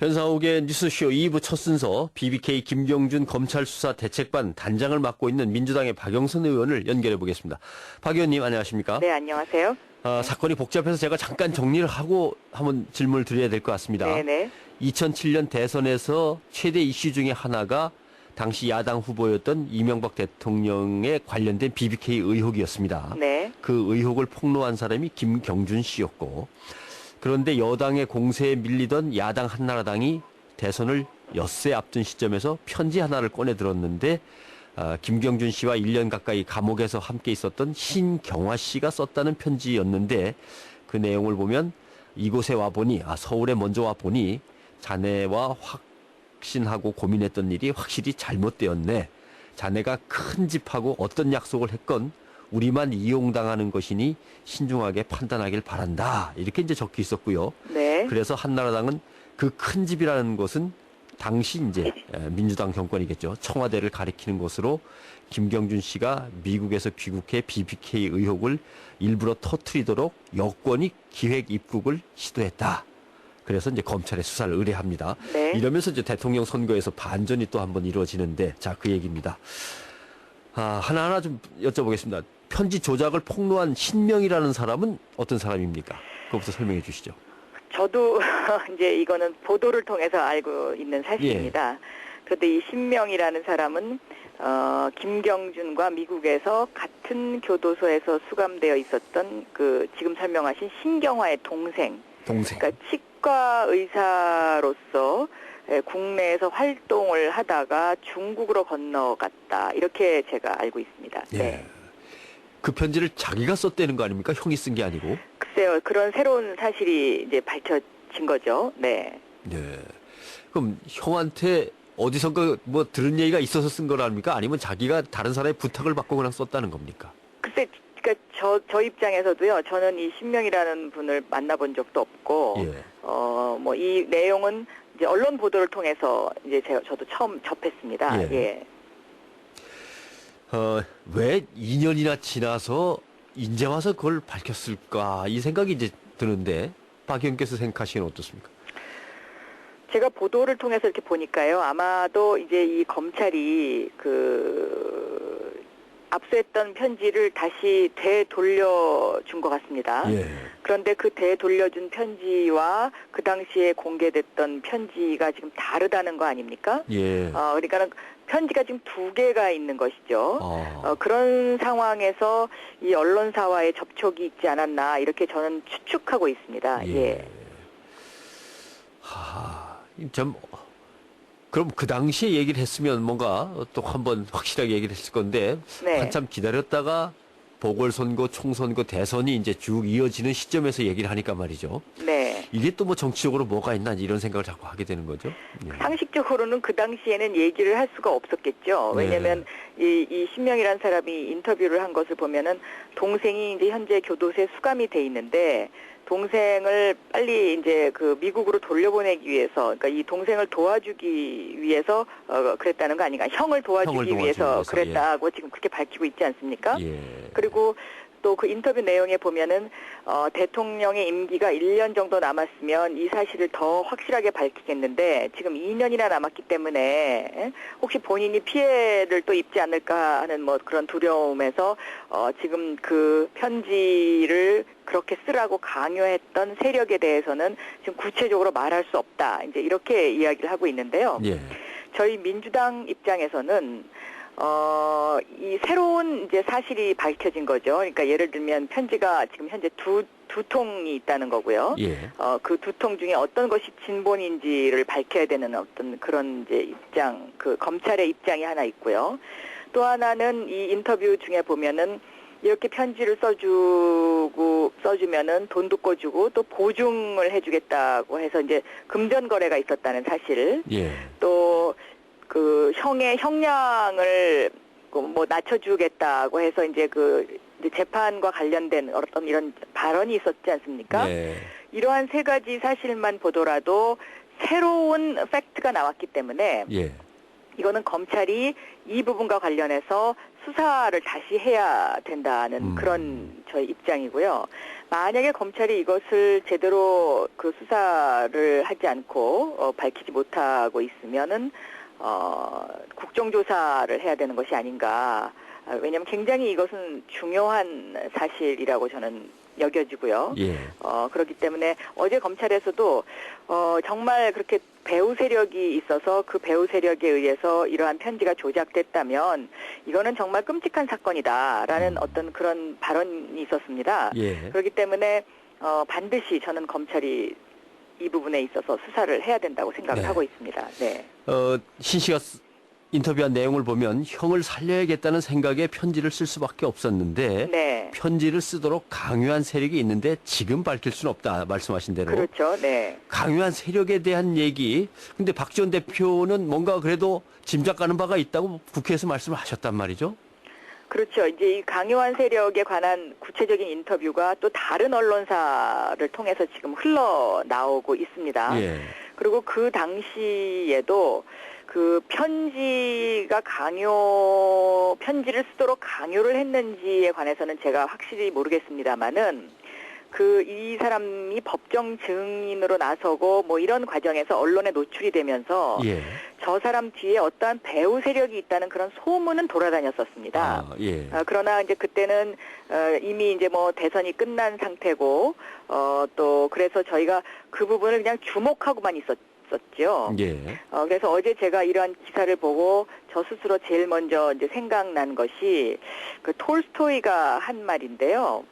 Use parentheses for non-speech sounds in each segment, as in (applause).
변상욱의 뉴스쇼 2부 첫 순서 BBK 김경준 검찰 수사 대책반 단장을 맡고 있는 민주당의 박영선 의원을 연결해 보겠습니다. 박 의원님 안녕하십니까? 네, 안녕하세요. 아, 사건이 복잡해서 제가 잠깐 정리를 하고 한번 질문을 드려야 될 것 같습니다. 네네. 2007년 대선에서 최대 이슈 중에 하나가 당시 야당 후보였던 이명박 대통령에 관련된 BBK 의혹이었습니다. 네. 그 의혹을 폭로한 사람이 김경준 씨였고 그런데 여당의 공세에 밀리던 야당 한나라당이 대선을 엿새 앞둔 시점에서 편지 하나를 꺼내 들었는데 아, 김경준 씨와 1년 가까이 감옥에서 함께 있었던 신경화 씨가 썼다는 편지였는데 그 내용을 보면 이곳에 와 보니 아 서울에 먼저 와 보니 자네와 확신하고 고민했던 일이 확실히 잘못되었네. 자네가 큰 집하고 어떤 약속을 했건 우리만 이용당하는 것이니 신중하게 판단하길 바란다. 이렇게 이제 적혀 있었고요. 네. 그래서 한나라당은 그 큰 집이라는 것은 당시 이제 에, 민주당 정권이겠죠. 청와대를 가리키는 것으로 김경준 씨가 미국에서 귀국해 BBK 의혹을 일부러 터트리도록 여권이 기획 입국을 시도했다. 그래서 이제 검찰에 수사를 의뢰합니다. 네. 이러면서 이제 대통령 선거에서 반전이 또 한 번 이루어지는데 자 그 얘기입니다. 아, 하나하나 좀 여쭤보겠습니다. 편지 조작을 폭로한 신명이라는 사람은 어떤 사람입니까? 그것부터 설명해 주시죠. 저도 (laughs) 이제 이거는 보도를 통해서 알고 있는 사실입니다. 그런데 이 신명이라는 사람은 어, 김경준과 미국에서 같은 교도소에서 수감되어 있었던 그 지금 설명하신 신경화의 동생, 동생. 그러니까 치과 의사로서 예, 국내에서 활동을 하다가 중국으로 건너갔다 이렇게 제가 알고 있습니다. 예. 네. 그 편지를 자기가 썼다는 거 아닙니까? 형이 쓴 게 아니고. 글쎄요, 그런 새로운 사실이 이제 밝혀진 거죠. 네. 예. 그럼 형한테 어디선가 뭐 들은 얘기가 있어서 쓴 거랍니까? 아니면 자기가 다른 사람의 부탁을 받고 그냥 썼다는 겁니까? 글쎄, 그러니까 저, 저 입장에서도요, 저는 이 신명이라는 분을 만나본 적도 없고, 예. 어, 뭐 이 내용은 이제 언론 보도를 통해서 이제 제가 저도 처음 접했습니다. 예. 예. 어, 왜 2년이나 지나서 이제 와서 그걸 밝혔을까? 이 생각이 이제 드는데 박 의원께서 생각하시기엔 어떻습니까? 제가 보도를 통해서 이렇게 보니까요, 아마도 이제 이 검찰이 그, 압수했던 편지를 다시 되돌려준 것 같습니다. 예. 그런데 그 되돌려준 편지와 그 당시에 공개됐던 편지가 지금 다르다는 거 아닙니까? 예. 어, 그러니까는 편지가 지금 두 개가 있는 것이죠. 어. 어, 그런 상황에서 이 언론사와의 접촉이 있지 않았나 이렇게 저는 추측하고 있습니다. 예. 하, 좀 그럼 그 당시에 얘기를 했으면 뭔가 또 한번 확실하게 얘기를 했을 건데 네. 한참 기다렸다가 보궐선거, 총선거, 대선이 이제 쭉 이어지는 시점에서 얘기를 하니까 말이죠. 네. 이게 또 뭐 정치적으로 뭐가 있나 이런 생각을 자꾸 하게 되는 거죠. 예. 상식적으로는 그 당시에는 얘기를 할 수가 없었겠죠. 네. 왜냐하면 이, 이 신명이라는 사람이 인터뷰를 한 것을 보면은 동생이 이제 현재 교도소에 수감이 돼 있는데 동생을 빨리 이제 그 미국으로 돌려보내기 위해서 그러니까 이 동생을 도와주기 위해서 어 그랬다는 거 아닌가? 형을 도와주기 형을 위해서 위해서, 그랬다고 지금 그렇게 밝히고 있지 않습니까? 예. 그리고 또 그 인터뷰 내용에 보면은 어, 대통령의 임기가 1년 정도 남았으면 이 사실을 더 확실하게 밝히겠는데 지금 2년이나 남았기 때문에 에? 혹시 본인이 피해를 또 입지 않을까 하는 뭐 그런 두려움에서 어, 지금 그 편지를 그렇게 쓰라고 강요했던 세력에 대해서는 지금 구체적으로 말할 수 없다. 이제 이렇게 이야기를 하고 있는데요. 예. 저희 민주당 입장에서는 어, 이 새로운 이제 사실이 밝혀진 거죠. 그러니까 예를 들면 편지가 지금 현재 두, 두 통이 있다는 거고요. 예. 어, 그 두 통 중에 어떤 것이 진본인지를 밝혀야 되는 어떤 그런 이제 입장, 그 검찰의 입장이 하나 있고요. 또 하나는 이 인터뷰 중에 보면은 이렇게 편지를 써주고 써주면은 돈도 꿔주고 또 보증을 해주겠다고 해서 이제 금전 거래가 있었다는 사실. 예. 또 그 형의 형량을 그뭐 낮춰주겠다고 해서 이제 그 재판과 관련된 어떤 이런 발언이 있었지 않습니까? 예. 이러한 세 가지 사실만 보더라도 새로운 팩트가 나왔기 때문에 예. 이거는 검찰이 이 부분과 관련해서 수사를 다시 해야 된다는 음. 그런 저희 입장이고요. 만약에 검찰이 이것을 제대로 그 수사를 하지 않고 어, 밝히지 못하고 있으면은 어, 국정조사를 해야 되는 것이 아닌가. 아, 왜냐하면 굉장히 이것은 중요한 사실이라고 저는 여겨지고요. 예. 어, 그렇기 때문에 어제 검찰에서도 어, 정말 그렇게 배후 세력이 있어서 그 배후 세력에 의해서 이러한 편지가 조작됐다면 이거는 정말 끔찍한 사건이다라는 음. 어떤 그런 발언이 있었습니다. 예. 그렇기 때문에 어, 반드시 저는 검찰이 이 부분에 있어서 수사를 해야 된다고 생각을 네. 하고 있습니다. 네. 어, 신 씨가 쓰- 인터뷰한 내용을 보면 형을 살려야겠다는 생각에 편지를 쓸 수밖에 없었는데 네. 편지를 쓰도록 강요한 세력이 있는데 지금 밝힐 수는 없다 말씀하신 대로 그렇죠. 네. 강요한 세력에 대한 얘기 근데 박지원 대표는 뭔가 그래도 짐작 가는 바가 있다고 국회에서 말씀을 하셨단 말이죠. 그렇죠. 이제 이 강요한 세력에 관한 구체적인 인터뷰가 또 다른 언론사를 통해서 지금 흘러나오고 있습니다. 예. 그리고 그 당시에도 그 편지가 강요 편지를 쓰도록 강요를 했는지에 관해서는 제가 확실히 모르겠습니다만은 그 이 사람이 법정 증인으로 나서고 뭐 이런 과정에서 언론에 노출이 되면서 예. 저 사람 뒤에 어떠한 배후 세력이 있다는 그런 소문은 돌아다녔었습니다. 아, 예. 어, 그러나 이제 그때는 어, 이미 이제 뭐 대선이 끝난 상태고 어, 또 그래서 저희가 그 부분을 그냥 주목하고만 있었 었죠. 예. 어, 그래서 어제 제가 이러한 기사를 보고 저 스스로 제일 먼저 이제 생각난 것이 그 톨스토이가 한 말인데요.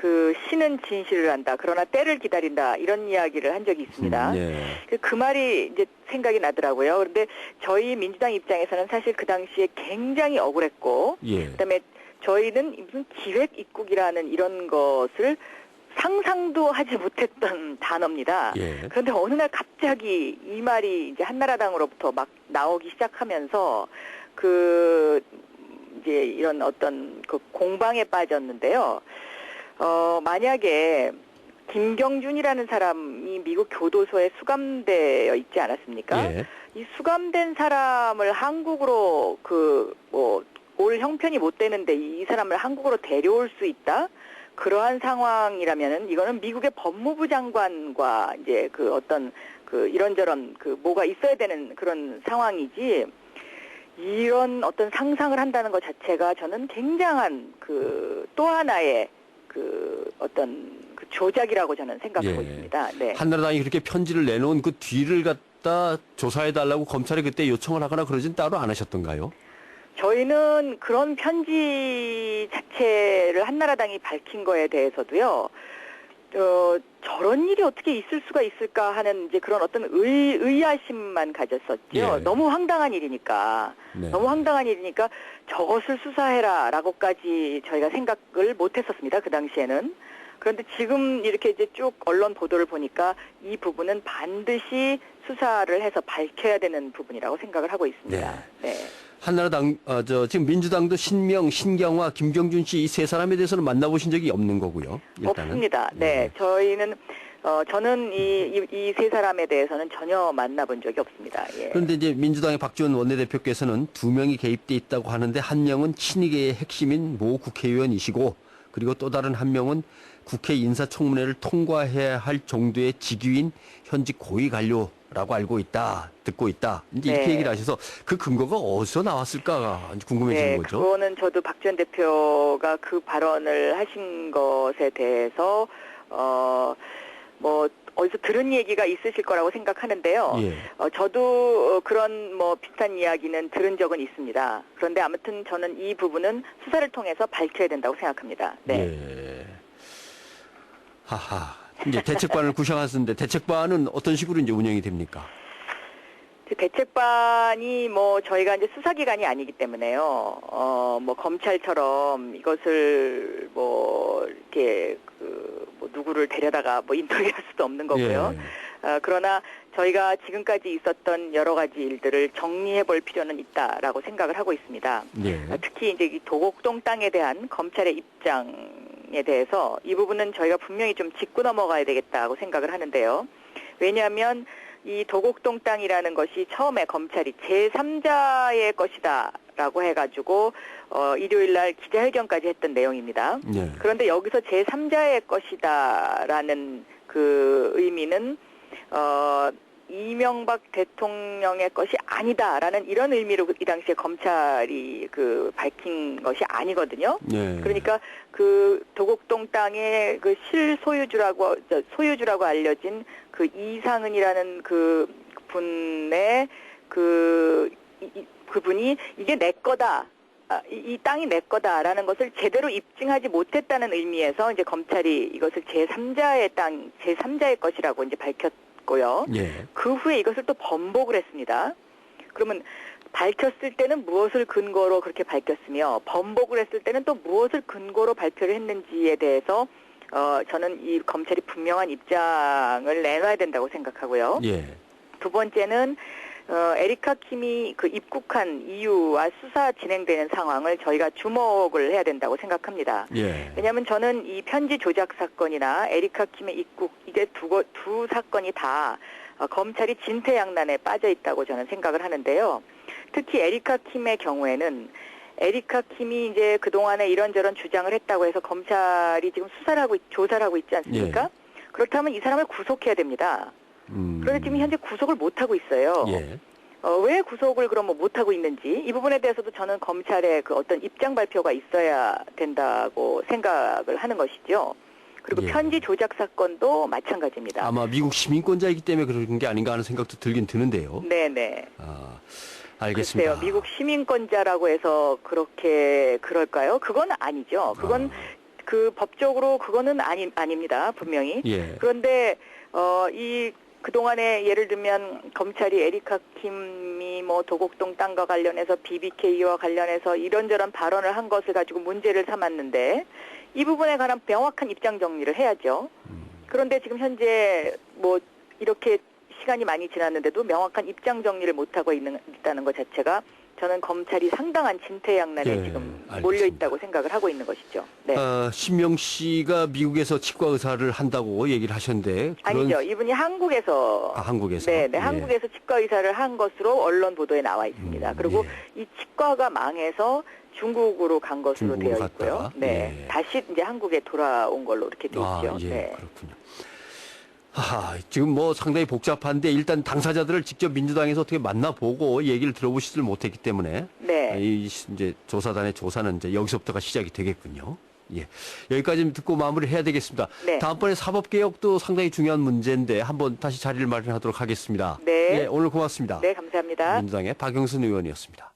그 신은 진실을 한다. 그러나 때를 기다린다. 이런 이야기를 한 적이 있습니다. 음, 예. 그- 그 말이 이제 생각이 나더라고요. 그런데 저희 민주당 입장에서는 사실 그 당시에 굉장히 억울했고, 예. 그다음에 저희는 무슨 기획 입국이라는 이런 것을 상상도 하지 못했던 단어입니다. 예. 그런데 어느 날 갑자기 이 말이 이제 한나라당으로부터 막 나오기 시작하면서 그 이제 이런 어떤 그 공방에 빠졌는데요. 어 만약에 김경준이라는 사람이 미국 교도소에 수감되어 있지 않았습니까? 예. 이 수감된 사람을 한국으로 그뭐 올 형편이 못 되는데 이 사람을 한국으로 데려올 수 있다? 그러한 상황이라면은 이거는 미국의 법무부 장관과 이제 그 어떤 그 이런저런 그 뭐가 있어야 되는 그런 상황이지 이런 어떤 상상을 한다는 것 자체가 저는 굉장한 그 또 하나의 그 어떤 그 조작이라고 저는 생각하고 예. 있습니다. 네. 한나라당이 그렇게 편지를 내놓은 그 뒤를 갖다 조사해 달라고 검찰이 그때 요청을 하거나 그러진 따로 안 하셨던가요? 저희는 그런 편지 자체를 한나라당이 밝힌 거에 대해서도요, 어, 저런 일이 어떻게 있을 수가 있을까 하는 이제 그런 어떤 의, 의아심만 가졌었죠. 예. 너무 황당한 일이니까. 네. 너무 황당한 일이니까 저것을 수사해라 라고까지 저희가 생각을 못 했었습니다. 그 당시에는. 그런데 지금 이렇게 이제 쭉 언론 보도를 보니까 이 부분은 반드시 수사를 해서 밝혀야 되는 부분이라고 생각을 하고 있습니다. 네. 한나라당, 어, 저, 지금 민주당도 신명, 신경화, 김경준 씨 이 세 사람에 대해서는 만나보신 적이 없는 거고요. 일단은. 없습니다. 네. 예. 저희는 어 저는 이이세 사람에 대해서는 전혀 만나본 적이 없습니다. 예. 그런데 이제 민주당의 박지원 원내대표께서는 두 명이 개입돼 있다고 하는데 한 명은 친이계의 핵심인 모 국회의원이시고 그리고 또 다른 한 명은 국회 인사청문회를 통과해야 할 정도의 직위인 현직 고위 관료 라고 알고 있다, 듣고 있다. 이제 이렇게 네. 얘기를 하셔서 그 근거가 어디서 나왔을까 궁금해지는 네, 거죠. 그거는 저도 박전 대표가 그 발언을 하신 것에 대해서 어 뭐 어디서 들은 얘기가 있으실 거라고 생각하는데요. 예. 어, 저도 어, 그런 뭐 비슷한 이야기는 들은 적은 있습니다. 그런데 아무튼 저는 이 부분은 수사를 통해서 밝혀야 된다고 생각합니다. 네. 예. 하하. 이제 대책반을 구성하셨는데 대책반은 어떤 식으로 이제 운영이 됩니까? 그 대책반이 뭐 저희가 이제 수사기관이 아니기 때문에요. 어, 뭐 검찰처럼 이것을 뭐 이렇게 그뭐 누구를 데려다가 뭐 인터뷰할 (laughs) 수도 없는 거고요. 예. 어, 그러나 저희가 지금까지 있었던 여러 가지 일들을 정리해 볼 필요는 있다라고 생각을 하고 있습니다. 예. 어, 특히 이제 이 도곡동 땅에 대한 검찰의 입장 에 대해서 이 부분은 저희가 분명히 좀 짚고 넘어가야 되겠다고 생각을 하는데요. 왜냐하면 이 도곡동 땅이라는 것이 처음에 검찰이 제3자의 것이다. 라고 해가지고 어, 일요일 날 기자회견까지 했던 내용입니다. 예. 그런데 여기서 제3자의 것이다라는 그 의미는 어 이명박 대통령의 것이 아니다라는 이런 의미로 이 당시에 검찰이 그 밝힌 것이 아니거든요. 예. 그러니까 그 도곡동 땅의 그 실소유주라고 저, 소유주라고 알려진 그 이상은이라는 그 분의 그 이- 이- 그분이 이게 내 거다. 아, 이, 이 땅이 내 거다라는 것을 제대로 입증하지 못했다는 의미에서 이제 검찰이 이것을 제3자의 땅, 제3자의 것이라고 이제 밝혔 고요. 예. 그 후에 이것을 또 번복을 했습니다. 그러면 밝혔을 때는 무엇을 근거로 그렇게 밝혔으며 번복을 했을 때는 또 무엇을 근거로 발표를 했는지에 대해서 어 저는 이 검찰이 분명한 입장을 내놔야 된다고 생각하고요. 예. 두 번째는 어, 에리카 킴이 그 입국한 이유와 수사 진행되는 상황을 저희가 주목을 해야 된다고 생각합니다. 예. 왜냐하면 저는 이 편지 조작 사건이나 에리카 킴의 입국 이게 두, 거- 두 사건이 다 어, 검찰이 진퇴양난에 빠져 있다고 저는 생각을 하는데요. 특히 에리카 킴의 경우에는 에리카 킴이 이제 그동안에 이런저런 주장을 했다고 해서 검찰이 지금 수사를 하고, 있- 조사를 하고 있지 않습니까? 그렇다면 이 사람을 구속해야 됩니다. 음. 그런데 지금 현재 구속을 못하고 있어요. 예. 어, 왜 구속을 그럼 뭐 못하고 있는지 이 부분에 대해서도 저는 검찰의 그 어떤 입장 발표가 있어야 된다고 생각을 하는 것이죠. 그리고 예. 편지 조작 사건도 마찬가지입니다. 아마 미국 시민권자이기 때문에 그런 게 아닌가 하는 생각도 들긴 드는데요. 네네. 아, 알겠습니다. 글쎄요. 미국 시민권자라고 해서 그렇게 그럴까요? 그건 아니죠. 그건 아, 그 법적으로 그거는 아니 아닙니다. 분명히. 예. 그런데 어이 그동안에 예를 들면 검찰이 에리카 킴이 뭐 도곡동 땅과 관련해서 BBK와 관련해서 이런저런 발언을 한 것을 가지고 문제를 삼았는데 이 부분에 관한 명확한 입장 정리를 해야죠. 그런데 지금 현재 뭐 이렇게 시간이 많이 지났는데도 명확한 입장 정리를 못 하고 있는 있다는 것 자체가 저는 검찰이 상당한 진퇴양난에 예, 지금. 몰려 있다고 생각을 하고 있는 것이죠. 네. 아, 신명 씨가 미국에서 치과 의사를 한다고 얘기를 하셨는데 그런 아니죠. 이분이 한국에서 아, 한국에서 네, 네, 예. 한국에서 치과 의사를 한 것으로 언론 보도에 나와 있습니다. 음, 그리고 예. 이 치과가 망해서 중국으로 간 것으로 중국으로 되어 있고요. 갔다가, 네, 예. 다시 이제 한국에 돌아온 걸로 이렇게 되어 아, 있죠. 예, 네. 그렇군요. 하, 지금 뭐 상당히 복잡한데 일단 당사자들을 직접 민주당에서 어떻게 만나보고 얘기를 들어보시질 못했기 때문에 네. 이 시- 이제 조사단의 조사는 이제 여기서부터가 시작이 되겠군요. 예. 여기까지 듣고 마무리를 해야 되겠습니다. 네. 다음번에 사법개혁도 상당히 중요한 문제인데 한번 다시 자리를 마련하도록 하겠습니다. 네. 예, 오늘 고맙습니다. 네, 감사합니다. 민주당의 박영순 의원이었습니다.